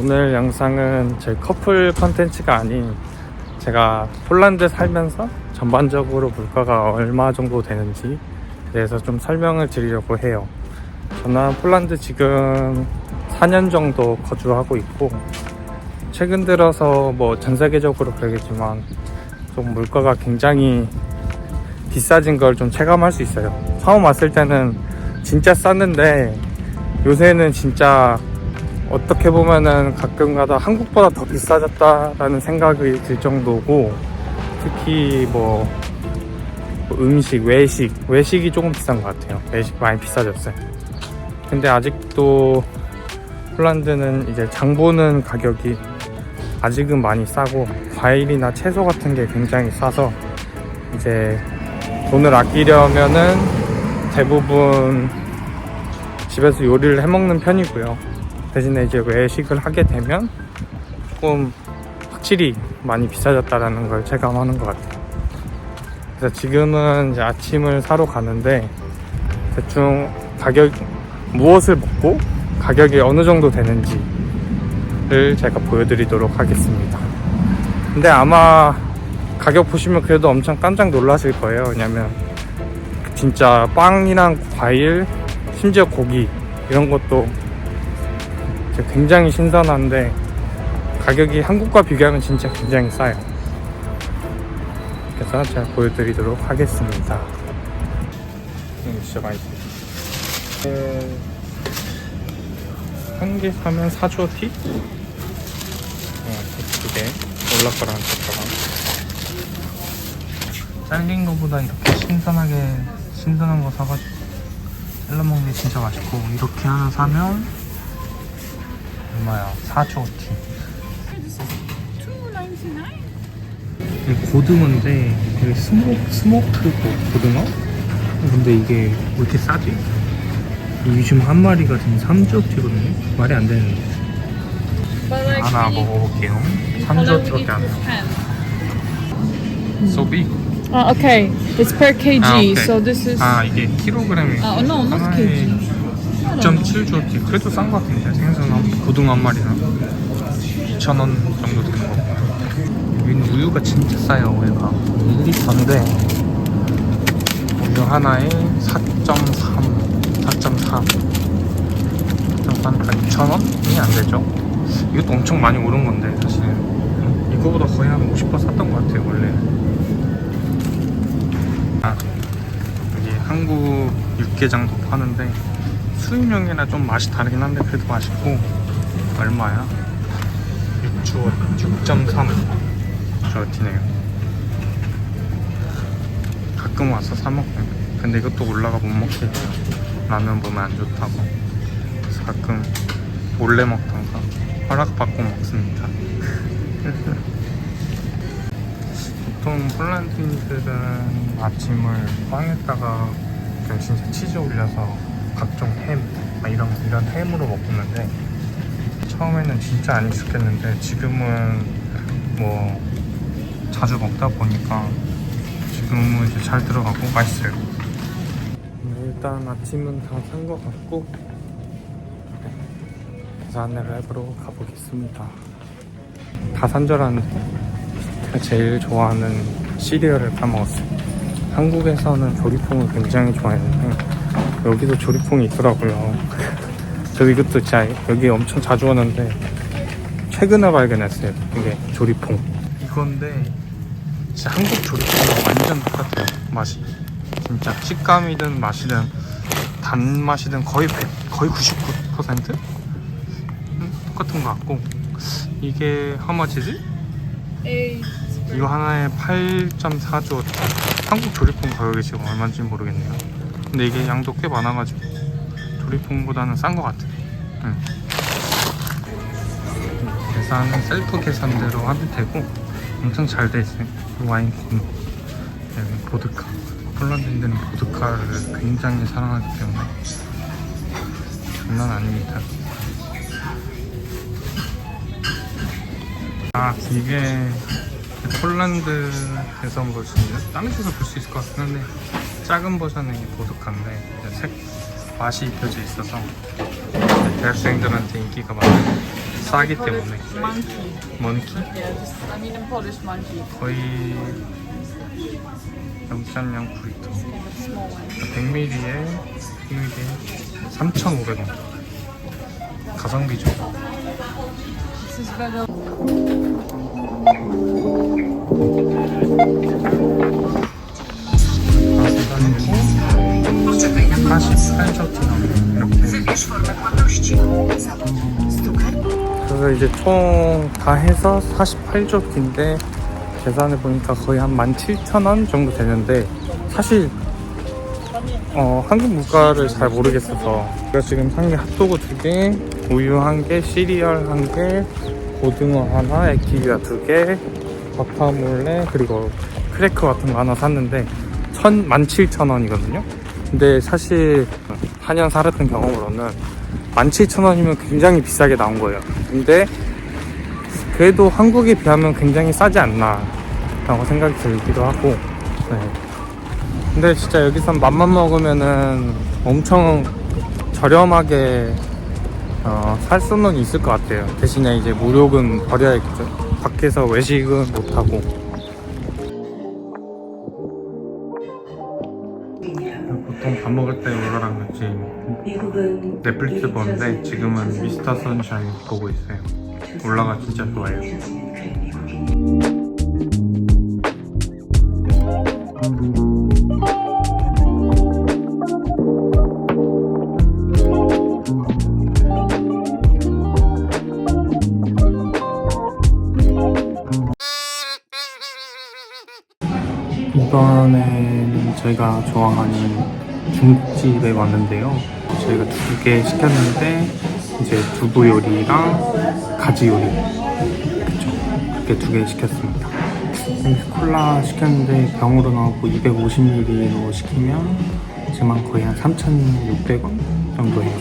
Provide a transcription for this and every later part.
오늘 영상은 제 커플 컨텐츠가 아닌 제가 폴란드 살면서 전반적으로 물가가 얼마 정도 되는지 대해서 좀 설명을 드리려고 해요. 저는 폴란드 지금 4년 정도 거주하고 있고 최근 들어서 뭐 전 세계적으로 그러겠지만 좀 물가가 굉장히 비싸진 걸 좀 체감할 수 있어요. 처음 왔을 때는 진짜 쌌는데 요새는 진짜 어떻게 보면은 가끔가다 한국보다 더 비싸졌다라는 생각이 들 정도고 특히 뭐, 뭐 음식, 외식, 외식이 조금 비싼 것 같아요. 외식 많이 비싸졌어요. 근데 아직도 폴란드는 이제 장 보는 가격이 아직은 많이 싸고 과일이나 채소 같은 게 굉장히 싸서 이제 돈을 아끼려면은 대부분 집에서 요리를 해 먹는 편이고요. 대신에 이제 외식을 하게 되면 조금 확실히 많이 비싸졌다라는 걸 체감하는 것 같아요. 그래서 지금은 이제 아침을 사러 가는데 대충 가격 무엇을 먹고 가격이 어느 정도 되는지를 제가 보여드리도록 하겠습니다. 근데 아마 가격 보시면 그래도 엄청 깜짝 놀라실 거예요. 왜냐면 진짜 빵이랑 과일, 심지어 고기 이런 것도 굉장히 신선한데 가격이 한국과 비교하면 진짜 굉장히 싸요. 그래서 제가 보여드리도록 하겠습니다. 음, 진짜 많이 한개 사면 4조 티? 어, 두개 올라가랑 잠깐만. 잘린 거보다 이렇게 신선하게 신선한 거 사가지고 잘라 먹는 게 진짜 맛있고 이렇게 하나 사면 얼마야? 4조 티. 이 고등어인데 되게 스모크 스모크 고- 고등어? 근데 이게 왜 이렇게 싸지? 요즘 한 마리가 지금 3조티거든요? 말이 안 되는데 하나 먹어볼게요 follow 3조티밖에 안 나와. So big Uh, okay, it's per kg. 아, 오케이. So this is. 아 이게 킬로그램이 Uh, no, not kg. 2.7조티 그래도 싼 것 같은데 생선 한 고등어 한 마리나. 2,000원 정도 되는 거고 여기는 우유가 진짜 싸요 얘가. 1리터인데 우유 하나에 4.3 4.4 4.4니까 2,000원이 안 되죠? 이것도 엄청 많이 오른 건데 사실. 이거보다 거의 한 50% 샀던 것 같아요 원래. 아 여기 한국 육개장도 파는데 수입용이라 좀 맛이 다르긴 한데 그래도 맛있고. 얼마야? 6주 6.3 저티네요. 가끔 와서 사 먹어요 근데 이것도 올라가 못 먹게 라면 보면 안 좋다고. 그래서 가끔 몰래 먹던가 허락받고 먹습니다. 보통 폴란드인들은 아침을 빵에다가 진짜 치즈 올려서 각종 햄막 이런 이런 햄으로 먹었는데 처음에는 진짜 안 익숙했는데 지금은 뭐 자주 먹다 보니까 지금은 이제 잘 들어가고 맛있어요. 네, 일단 아침은 다 산 것 같고 계산을 해보러 가보겠습니다. 다산 줄 알았는데 제가 제일 좋아하는 시리얼을 까먹었어요. 한국에서는 조리퐁을 굉장히 좋아했는데 여기도 조리퐁이 있더라고요. 저 이것도 진짜 여기 엄청 자주 오는데 최근에 발견했어요. 이게 조리퐁. 이건데 진짜 한국 조리퐁과 완전 똑같아요. 맛이 진짜 식감이든 맛이든 단맛이든 거의 100, 거의 99% 음, 똑같은 것 같고 이게 Eight. 이거 하나에 8.4조 한국 조리퐁 가격이 지금 얼마인지 모르겠네요 근데 이게 양도 꽤 많아가지고 조리퐁보다는 싼 것 같아요 응. 계산은 셀프 계산대로 하면 되고 엄청 잘 돼 있어요. 와인 콘 여기 보드카. 폴란드인들은 보드카를 굉장히 사랑하기 때문에 장난 아닙니다. 아 이게 폴란드에서 볼 수 있는 다른 데서 볼 수 있을 것 같긴 한데 작은 버전의 보드카인데 색 맛이 입혀져 있어서 대학생들한테 인기가 많은 싸기 때문에 Monkey. 먼키 Yeah, just, I mean in Polish monkey. 거의 0.09리터 The small one. 100ml에 100ml에 3,500원 가성비죠. 그리고 48조 이렇게 그래서 이제 총 다 해서 48조 티인데 계산해 보니까 거의 한 17,000원 정도 되는데 사실 어, 한국 물가를 잘 모르겠어서. 제가 지금 산 게 핫도그 두 개, 우유 한 개, 시리얼 한 개, 고등어 하나, 액티비아 두 개, 과카몰레 그리고 크래커 같은 거 하나 샀는데 1 17,000원이거든요. 근데 사실 한년 살았던 경험으로는 17,000원이면 굉장히 비싸게 나온 거예요. 근데 그래도 한국에 비하면 굉장히 싸지 않나 라고 생각이 들기도 하고 네. 근데 진짜 여기선 맘만 먹으면은 엄청 저렴하게 어, 살 수는 있을 것 같아요 대신에 이제 무료금 버려야겠죠 밖에서 외식은 못하고 보통 밥 먹을 때 올라랑 같이 미국은 넷플릭스 보는데 지금은 미스터 선샤인 보고 있어요. 올라가 진짜 좋아해요. 이번엔 저희가 좋아하는 중국집에 왔는데요. 저희가 두 개 시켰는데 이제 두부 요리랑 가지 요리 그쵸? 그렇게 두 개 시켰습니다. 콜라 시켰는데 병으로 나오고 250ml로 시키면 한 거의 한 3,600원 정도 해요.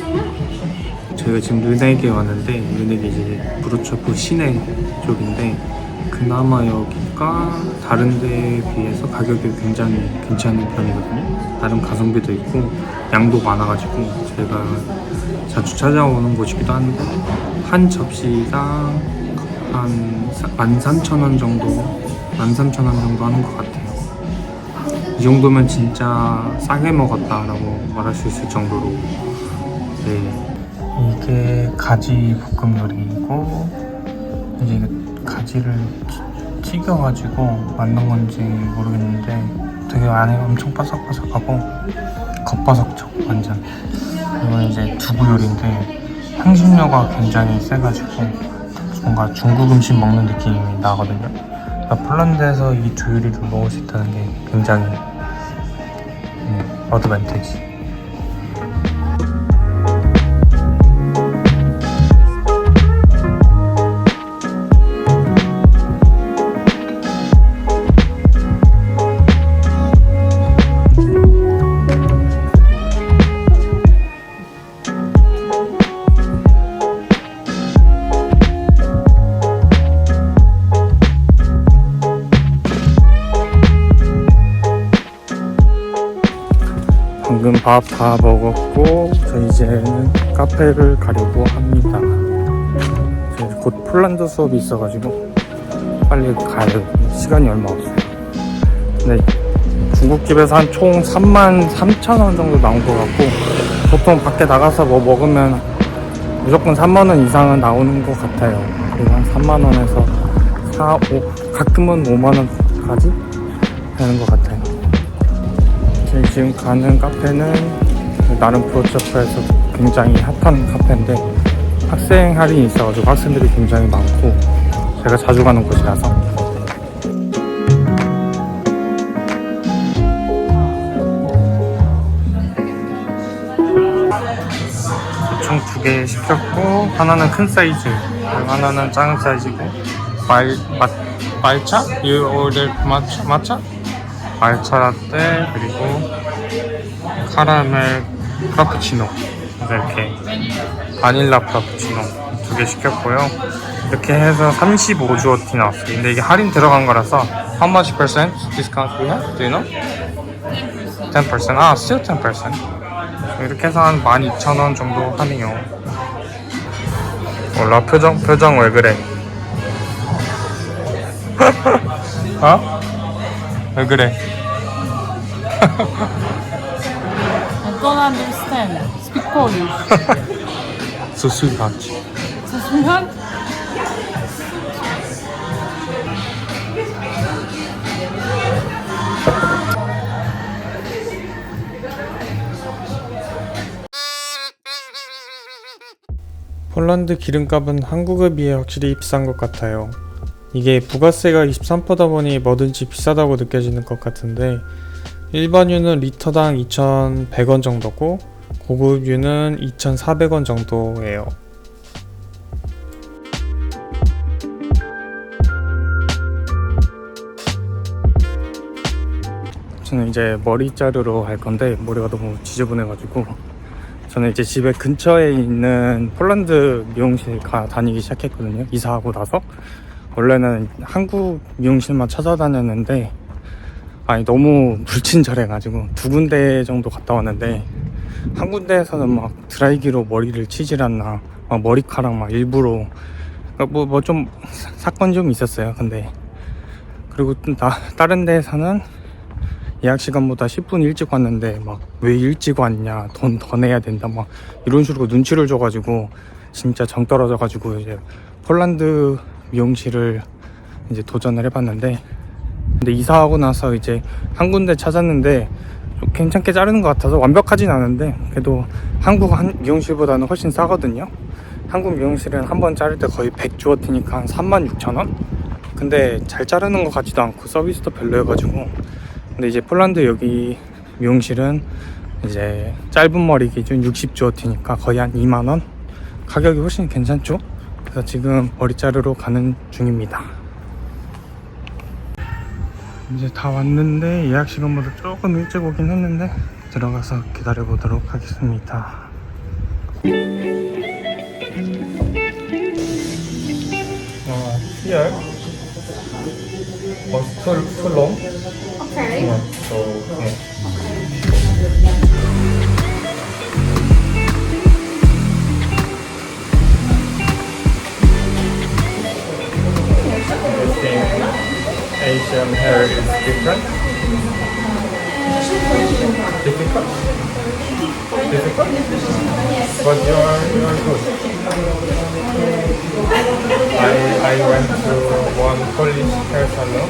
저희가 지금 르넥에 왔는데 르넥이 이제 브루초프 시내 쪽인데 그나마 여기가 다른 데에 비해서 가격이 굉장히 괜찮은 편이거든요. 나름 가성비도 있고 양도 많아가지고 제가 자주 찾아오는 곳이기도 한데 한 접시당 한 13,000원 정도 13,000원 정도 하는 것 같아요. 이 정도면 진짜 싸게 먹었다라고 말할 수 있을 정도로. 네. 이게 가지 볶음 요리이고 이제 가지를 튀- 튀겨가지고 만든 건지 모르겠는데 되게 안에 엄청 바삭바삭하고 겉바삭죠 완전. 이건 이제 두부 요리인데 향신료가 굉장히 세가지고 뭔가 중국 음식 먹는 느낌이 나거든요. 그러니까 폴란드에서 이 두 요리를 먹을 수 있다는 게 굉장히 음, 어드밴티지 밥 다 먹었고 저 이제는 카페를 가려고 합니다. 곧 폴란드 수업이 있어가지고 빨리 돼. 시간이 얼마 없어요. 근데 중국집에서 한 총 3만 3천 원 정도 나온 것 같고 보통 밖에 나가서 뭐 먹으면 무조건 3만 원 이상은 나오는 것 같아요. 그리고 한 3만 원에서 4, 5 가끔은 5만 원까지 되는 것 같아요. 저희 지금 가는 카페는 나름 프로처프에서 굉장히 핫한 카페인데 학생 할인이 있어가지고 학생들이 굉장히 많고 제가 자주 가는 곳이라서 총 두 개 시켰고 하나는 큰 사이즈 하나는 작은 사이즈고 말, 마, 말차? Order matcha? matcha? 말차 라떼 그리고 카라멜 프라푸치노 이렇게 바닐라 프라푸치노 두 개 시켰고요 이렇게 해서 35주어티 나왔어요 근데 이게 할인 들어간 거라서 How much percent discount we have? Do you know? 10%아 still 10% 이렇게 해서 한 12,000원 정도 하네요 몰라 표정 표정 왜 그래? 어? 왜 그래? I don't understand. Speak Polish. 수수하지. Co słychać? 폴란드 기름값은 한국에 비해 확실히 비싼 것 같아요. 이게 부가세가 23%다 보니 뭐든지 비싸다고 느껴지는 것 같은데 일반유는 리터당 2,100원 정도고 고급유는 2,400원 정도예요. 저는 이제 머리 자르러 갈 건데 머리가 너무 지저분해가지고 저는 이제 집에 근처에 있는 폴란드 미용실 가 다니기 시작했거든요. 이사하고 나서 원래는 한국 미용실만 찾아다녔는데 아니 너무 불친절해가지고 두 군데 정도 갔다 왔는데 한 군데에서는 막 드라이기로 머리를 치질 않나 막 머리카락 막 일부러 뭐뭐좀 사건 좀 있었어요. 근데 그리고 또 나, 다른 데에서는 예약 시간보다 10분 일찍 왔는데 막 왜 일찍 왔냐 돈 더 내야 된다 막 이런 식으로 눈치를 줘가지고 진짜 정 떨어져가지고 이제 폴란드 미용실을 이제 도전을 해봤는데 근데 이사하고 나서 이제 한 군데 찾았는데 좀 괜찮게 자르는 것 같아서 완벽하진 않은데 그래도 한국 한 미용실보다는 훨씬 싸거든요. 한국 미용실은 한 번 자를 때 거의 100 주어트니까 한 36,000원? 근데 잘 자르는 것 같지도 않고 서비스도 별로여가지고. 근데 이제 폴란드 여기 미용실은 이제 짧은 머리 기준 60 주어티니까 거의 한 2만원? 가격이 훨씬 괜찮죠 그래서 지금 머리 자르러 가는 중입니다 이제 다 왔는데 예약 시간보다 조금 일찍 오긴 했는데 들어가서 기다려 보도록 하겠습니다 어, here was too, too long Okay. Yeah, so yeah. Asian hair is different. Difficult? Difficult? But you are you are good. I I went to one Polish hair salon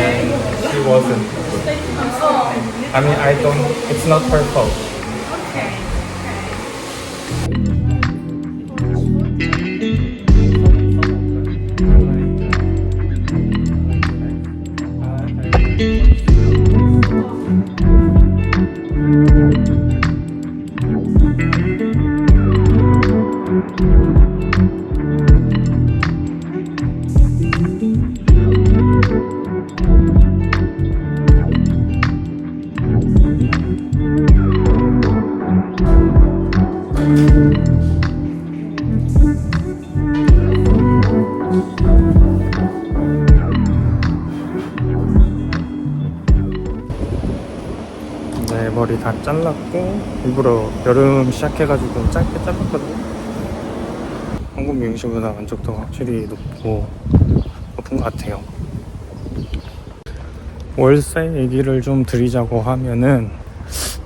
and she wasn't good. I mean I don't it's not her fault. 일부러 여름 시작해가지고 짧게 잘랐거든요. 한국 미용실보다 만족도가 확실히 높고 높은 것 같아요. 월세 얘기를 좀 드리자고 하면은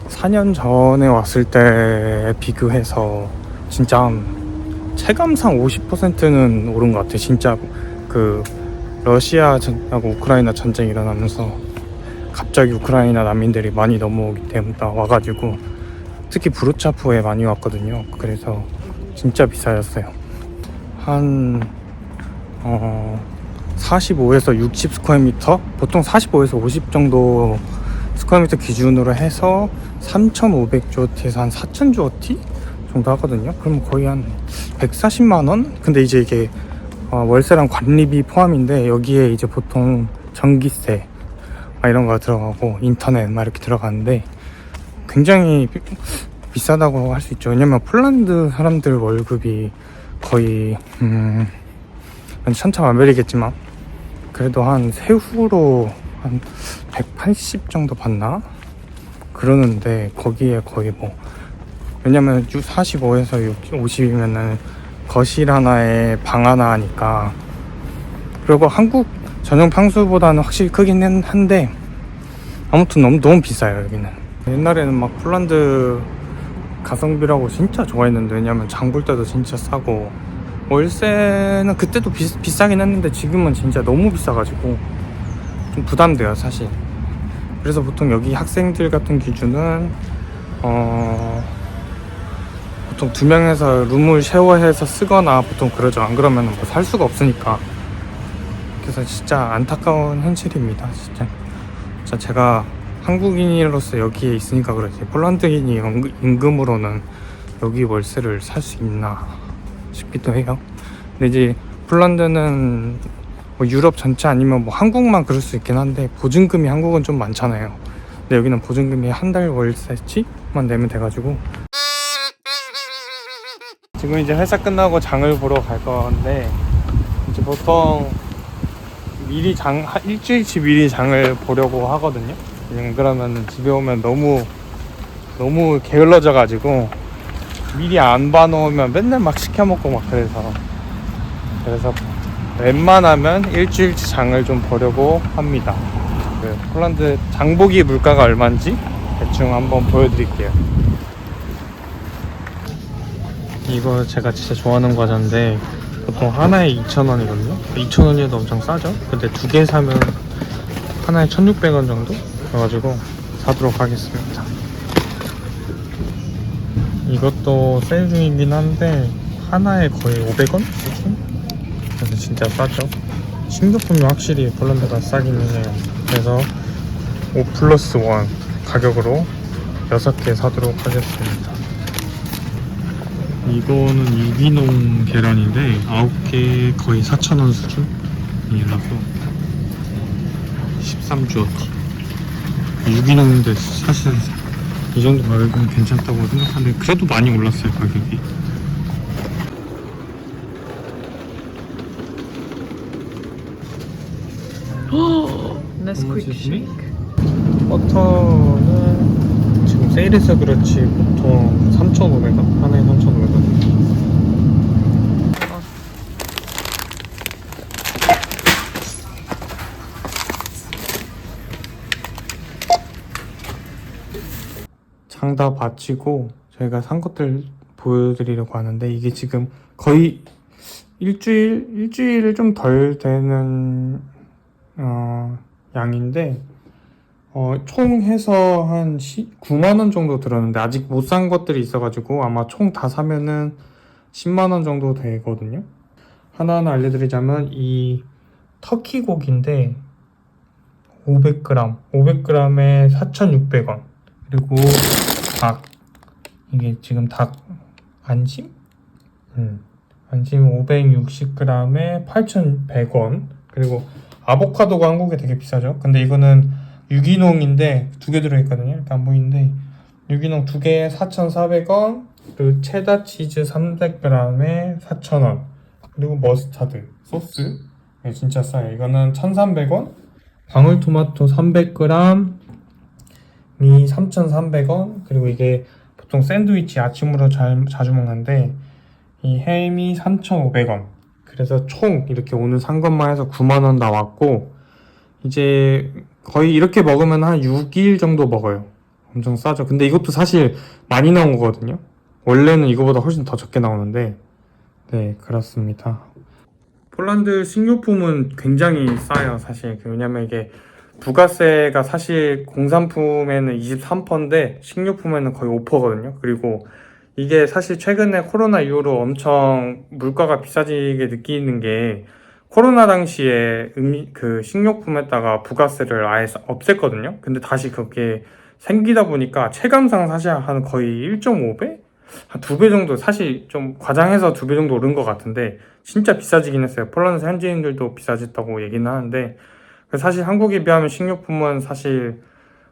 4년 전에 왔을 때 비교해서 진짜 체감상 50%는 오른 것 같아요. 진짜 그 러시아하고 우크라이나 전쟁 일어나면서 갑자기 우크라이나 난민들이 많이 넘어오기 때문에 와가지고 특히 브루차프에 많이 왔거든요. 그래서 진짜 비싸졌어요. 한 어, 45에서 60 스퀘어미터 보통 45에서 50 정도 스퀘어미터 기준으로 해서 3,500주어티에서 한 4,000주어티 정도 하거든요. 그럼 거의 한 140만 원? 근데 이제 이게 어, 월세랑 관리비 포함인데 여기에 이제 보통 전기세 막 이런 거 들어가고 인터넷 막 이렇게 들어가는데 굉장히 비, 비싸다고 할 수 있죠. 왜냐면 폴란드 사람들 월급이 거의 음 천차만별이겠지만 그래도 한 세후로 한 180 정도 받나? 그러는데 거기에 거의 뭐 왜냐면 45에서 50이면은 거실 하나에 방 하나 하니까. 그리고 한국 전용 평수보다는 확실히 크긴 한- 한데 아무튼 너무 너무 비싸요 여기는 옛날에는 막 폴란드 가성비라고 진짜 좋아했는데 왜냐면 장 볼 때도 진짜 싸고. 월세는 그때도 비, 비싸긴 했는데 지금은 진짜 너무 비싸가지고 좀 부담돼요 사실. 그래서 보통 여기 학생들 같은 기준은 어 보통 두 명에서 룸을 쉐어해서 쓰거나 보통 그러죠. 안 그러면 뭐 살 수가 없으니까. 그래서 진짜 안타까운 현실입니다 진짜. 진짜 제가 한국인으로서 여기에 있으니까 그렇지. 폴란드인이 임- 임금으로는 여기 월세를 살 수 있나 싶기도 해요. 근데 이제 폴란드는 뭐 유럽 전체 아니면 뭐 한국만 그럴 수 있긴 한데 보증금이 한국은 좀 많잖아요. 근데 여기는 보증금이 한 달 월세치만 내면 돼가지고. 지금 이제 회사 끝나고 장을 보러 갈 건데 이제 보통 미리 장한 일주일치 미리 장을 보려고 하거든요. 안 그러면 집에 오면 너무 너무 게을러져 가지고 미리 안 봐놓으면 맨날 막 시켜 먹고 막 그래서 그래서 웬만하면 일주일치 장을 좀 보려고 합니다. 그 폴란드 장보기 물가가 얼마인지 대충 한번 보여드릴게요. 이거 제가 진짜 좋아하는 과자인데 보통 하나에 2,000원이거든요. 2,000원이어도 엄청 싸죠? 근데 두 개 사면 하나에 1,600원 정도? 그래가지고 사도록 하겠습니다. 이것도 세일 중이긴 한데 하나에 거의 500원? 그래서 진짜 싸죠. 식료품이 확실히 폴란드가 싸긴 해요. 그래서 5 플러스 1 가격으로 6개 사도록 하겠습니다. 이거는 유기농 계란인데 9개 거의 4,000원 수준이라서 13주어치 유기농인데 사실 이 정도 가격이면 괜찮다고 생각하는데 그래도 많이 올랐어요 가격이 is shake. 버터는 지금 세일해서 그렇지 보통 3,500원? 하나에 3,500원 장다 바치고 저희가 산 것들 보여드리려고 하는데 이게 지금 거의 일주일 일주일 좀 덜 되는 어, 양인데 어, 총 해서 한 9만 원 정도 들었는데 아직 못 산 것들이 있어가지고 아마 총 다 사면은 10만 원 정도 되거든요. 하나하나 알려드리자면 이 터키 고기인데 500g, 500g에 4,600원. 그리고 닭 이게 지금 닭 안심? 음, 안심 560g에 8,100원. 그리고 아보카도가 한국에 되게 비싸죠. 근데 이거는 유기농인데 두 개 들어있거든요. 이렇게 안 보이는데 유기농 두 개에 4,400원. 그리고 체다 치즈 300g에 4,000원. 그리고 머스타드 소스. 네, 진짜 싸요. 이거는 1,300원. 방울토마토 300g 이 3,300원. 그리고 이게 보통 샌드위치 아침으로 잘, 자주 먹는데 이 햄이 3,500원. 그래서 총 이렇게 오늘 산 것만 해서 9만 원 나왔고 이제 거의 이렇게 먹으면 한 6일 정도 먹어요. 엄청 싸죠. 근데 이것도 사실 많이 나온 거거든요. 원래는 이거보다 훨씬 더 적게 나오는데 네 그렇습니다. 폴란드 식료품은 굉장히 싸요 사실 그 왜냐면 이게 부가세가 사실 공산품에는 23%인데 식료품에는 거의 5%거든요. 그리고 이게 사실 최근에 코로나 이후로 엄청 물가가 비싸지게 느끼는 게 코로나 당시에 음식 그 식료품에다가 부가세를 아예 사- 없앴거든요. 근데 다시 그게 생기다 보니까 체감상 사실 한 거의 1.5배? 한 두 배 정도 사실 좀 과장해서 두 배 정도 오른 것 같은데 진짜 비싸지긴 했어요. 폴란드 현지인들도 비싸졌다고 얘기는 하는데 사실 한국에 비하면 식료품은 사실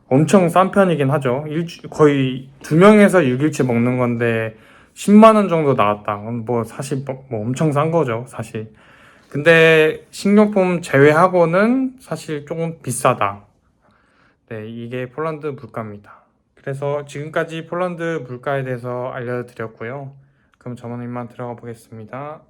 엄청 싼 편이긴 하죠. 일주, 거의 두 명에서 6일치 먹는 건데 10만 원 정도 나왔다. 뭐 사실 뭐, 뭐 엄청 싼 거죠, 사실. 근데 식료품 제외하고는 사실 조금 비싸다. 네, 이게 폴란드 물가입니다. 그래서 지금까지 폴란드 물가에 대해서 알려드렸고요. 그럼 저만 이만 들어가 보겠습니다.